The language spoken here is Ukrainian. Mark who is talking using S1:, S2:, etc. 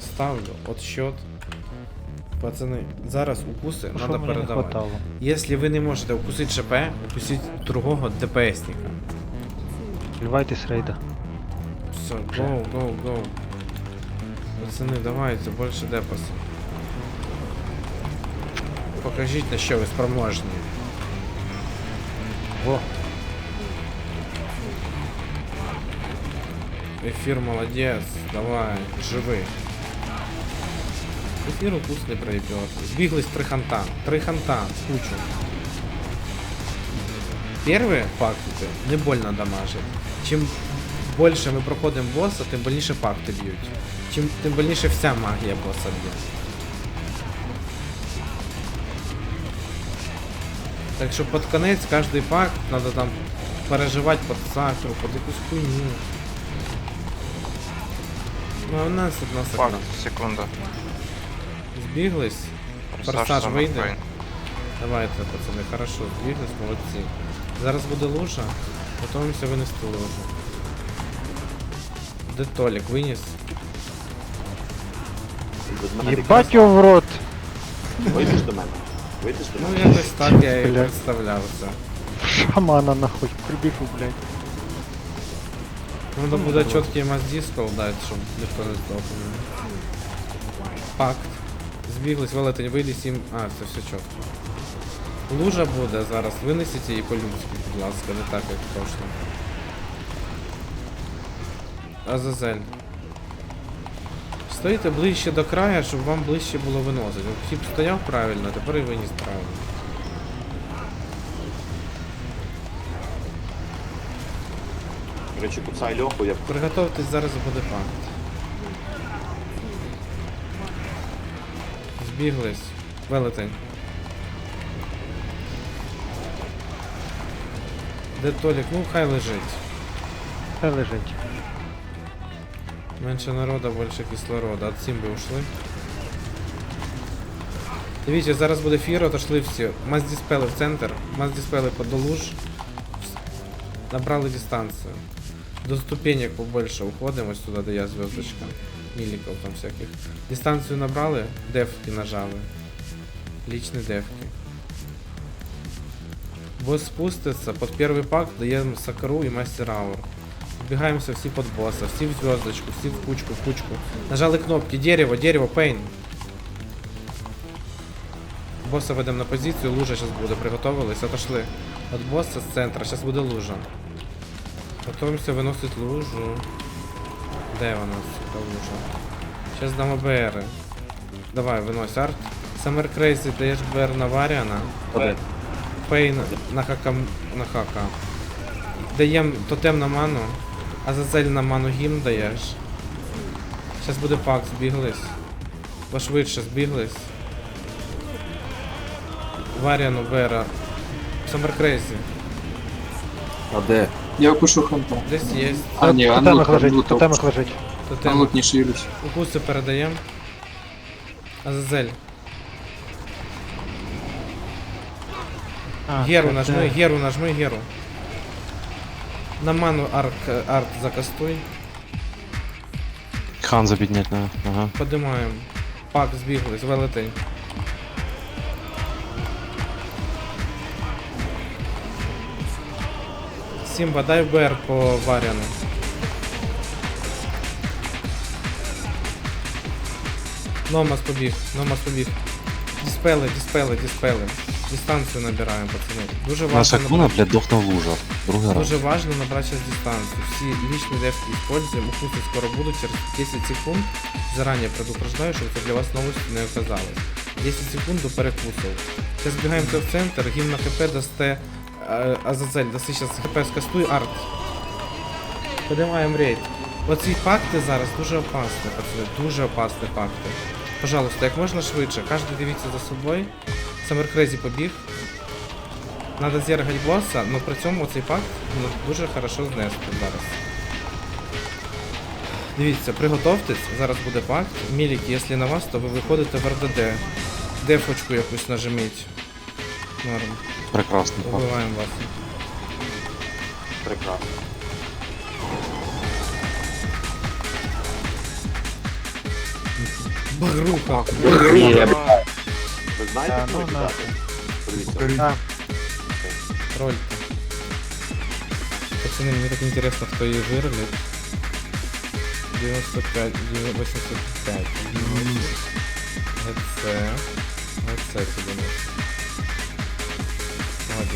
S1: Ставлю отсчет. Пацани, зараз укуси
S2: Що
S1: треба передавати. Якщо ви не можете укусити ШП, укусіть другого ДПСника.
S2: Вливайтесь рейда.
S1: Все, гоу, гоу, гоу. Пацани, давайте, більше депаса. Покажіть, на що ви спроможні.
S2: Во,
S1: Ефір молодець, давай, живи. Ефір укус не пройдет. Сбеглось три ханта. Три ханта, кучу. Первые пакты не больно дамажать. Чим більше ми проходимо босса, тим больніше пакти б'ють. Чим тим больніше вся магія босса б'є. Так що під конець кожний пакт треба там переживати під сакру, під якусь хуйню. Ну, а у нас одна
S3: Факт,
S1: сакра.
S3: секунда.
S1: Збіглись. Форсаж
S3: сам
S1: вийде?
S3: Фейн.
S1: Давайте, пацани, хорошо, збіглись, молодці. Зараз буде лужа, готуємося винести лужу. Де Толік виніс?
S4: Від мене
S2: Єбать його в рот!
S4: ти Вийдеш до мене. Вийдеш до
S1: Ну
S4: мене.
S1: якось так я і
S2: Бля.
S1: представлявся.
S2: Шамана нахуй, прибігу, блядь.
S1: Надо буде чіткий маздіскол дати, щоб ніхто не здохнув. Пакт. Збіглись, велетень, вийди сім. А, це все чітко. Лужа буде зараз, винесіть її по-людськи, будь ласка, не так, як в прошлом. Азазель. Стоїте ближче до краю, щоб вам ближче було виносити. Хіп стояв правильно, тепер і виніс правильно.
S4: До речі, куцай льоху, я
S1: Приготовтесь, зараз буде пакт. Збіглись. Велетень. Де Толік? Ну хай лежить.
S2: Хай лежить.
S1: Менше народа, більше кислорода. От Сімби ушли. Дивіться, зараз буде фір, отошли всі. Маздіспели в центр, маздіспели по долуж. Набрали дистанцію. До ступенек побольше уходимо ось туди, де я звездочка. Міліков там всяких. Дистанцію набрали, дефки нажали. Лічні дефки. Босс спуститься, под первый пак даємо сакру і мастер аур. Вбігаємося всі под босса, всі в звездочку, всі в кучку, в кучку. Нажали кнопки, дерево, дерево, пейн. Босса ведемо на позицію, лужа зараз буде, приготовились, отошли. От босса з центра, зараз буде лужа. Готуємося виносити лужу. Де вона, сука, лужа? Зараз дамо БР. Давай, винось арт. Самер Крейзі даєш БР на Варіана.
S4: Один.
S1: Пейн на хака на хака. Даєм тотем на ману, а зазель на ману гімн даєш. Зараз буде пак, збіглись. Пошвидше збіглись. Варіану Бера. Самер Крейзі.
S5: А де?
S6: Я укушу ханта.
S1: Десь є.
S6: А, ні, а ну,
S2: Тотемах лежить, тотемах лежить.
S1: Тотем.
S6: лут не шились.
S1: Укуси передаємо. Азазель.
S2: А,
S1: Геру
S2: це-
S1: нажми, Геру нажми, Геру. На ману арк, арт закастуй.
S5: Хан забіднять, на. Ага.
S1: Подимаємо. Пак збігли, звелетий. 7 дай і по поварено. Номас ну, побіг, Номас ну, побіг. Діспели, диспели, диспели. Дистанцію набираємо, пацани. Дуже
S5: Наша важливо.
S1: клуна,
S5: блядь. Другий раз.
S1: Дуже важно набрати сейчас дистанцию. Все личные девки используем. Укусы скоро будуть через 10 секунд. Заранее предупреждаю, щоб це для вас новості не оказалось. 10 секунд до перекусу. Це бегаем в центр, гімн на КП дасте Азазель. Даси сейчас хп скастуй арт. Поднимаем рейд. Оці пакти зараз дуже опасні, пацани. Дуже опасні пакти. Пожалуйста, як можна швидше. Кожен дивіться за собою. Самер Крейзі побіг. Надо зергать босса, но при цьому цей пакт ну, дуже хорошо знести зараз. Дивіться, приготовтесь, зараз буде пакт. Мілік, якщо на вас, то ви виходите в РДД. Дефочку якусь нажиміть. Норм.
S5: Прекрасний пак.
S1: Убиваємо вас.
S4: прекрасно.
S1: Багруха.
S4: Ви знаєте,
S2: Та,
S4: хто
S2: ну,
S4: їх
S2: нахуй.
S4: дати? Подивіться.
S2: Так.
S1: Тролька. Пацаны, мне так интересно, кто ее вырвет. 95, 85. ГЦ. ГЦ тебе носит. Okay.